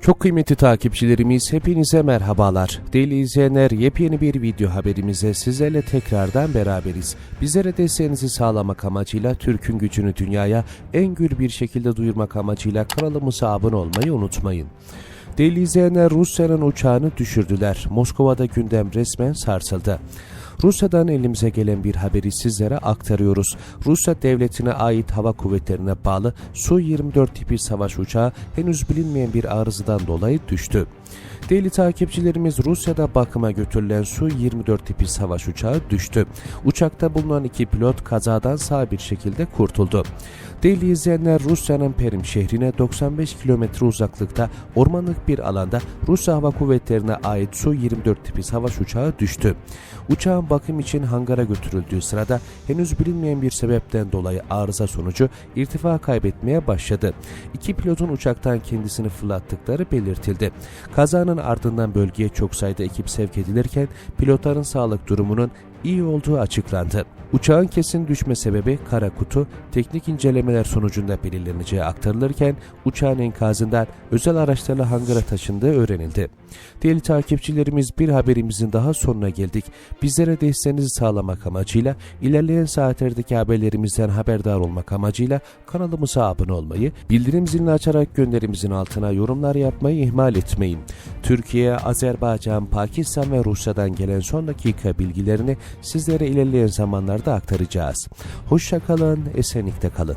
Çok kıymetli takipçilerimiz hepinize merhabalar. Değerli izleyenler yepyeni bir video haberimize sizlerle tekrardan beraberiz. Bizlere desteğinizi sağlamak amacıyla Türk'ün gücünü dünyaya en gür bir şekilde duyurmak amacıyla kanalımıza abone olmayı unutmayın. Değerli izleyenler Rusya'nın uçağını düşürdüler. Moskova'da gündem resmen sarsıldı. Rusya'dan elimize gelen bir haberi sizlere aktarıyoruz. Rusya devletine ait hava kuvvetlerine bağlı Su-24 tipi savaş uçağı henüz bilinmeyen bir arızadan dolayı düştü. Değerli takipçilerimiz Rusya'da bakıma götürülen Su-24 tipi savaş uçağı düştü. Uçakta bulunan iki pilot kazadan sağ bir şekilde kurtuldu. Değerli izleyenler Rusya'nın Perim şehrine 95 kilometre uzaklıkta ormanlık bir alanda Rusya Hava Kuvvetleri'ne ait Su-24 tipi savaş uçağı düştü. Uçağın bakım için hangara götürüldüğü sırada henüz bilinmeyen bir sebepten dolayı arıza sonucu irtifa kaybetmeye başladı. İki pilotun uçaktan kendisini fırlattıkları belirtildi. Kazanın ardından bölgeye çok sayıda ekip sevk edilirken pilotların sağlık durumunun iyi olduğu açıklandı. Uçağın kesin düşme sebebi kara kutu teknik incelemeler sonucunda belirleneceği aktarılırken uçağın enkazından özel araçlarla hangara taşındığı öğrenildi. Değerli takipçilerimiz bir haberimizin daha sonuna geldik. Bizlere desteğinizi sağlamak amacıyla ilerleyen saatlerdeki haberlerimizden haberdar olmak amacıyla kanalımıza abone olmayı, bildirim zilini açarak gönderimizin altına yorumlar yapmayı ihmal etmeyin. Türkiye, Azerbaycan, Pakistan ve Rusya'dan gelen son dakika bilgilerini sizlere ilerleyen zamanlarda aktaracağız. Hoşça kalın, esenlikte kalın.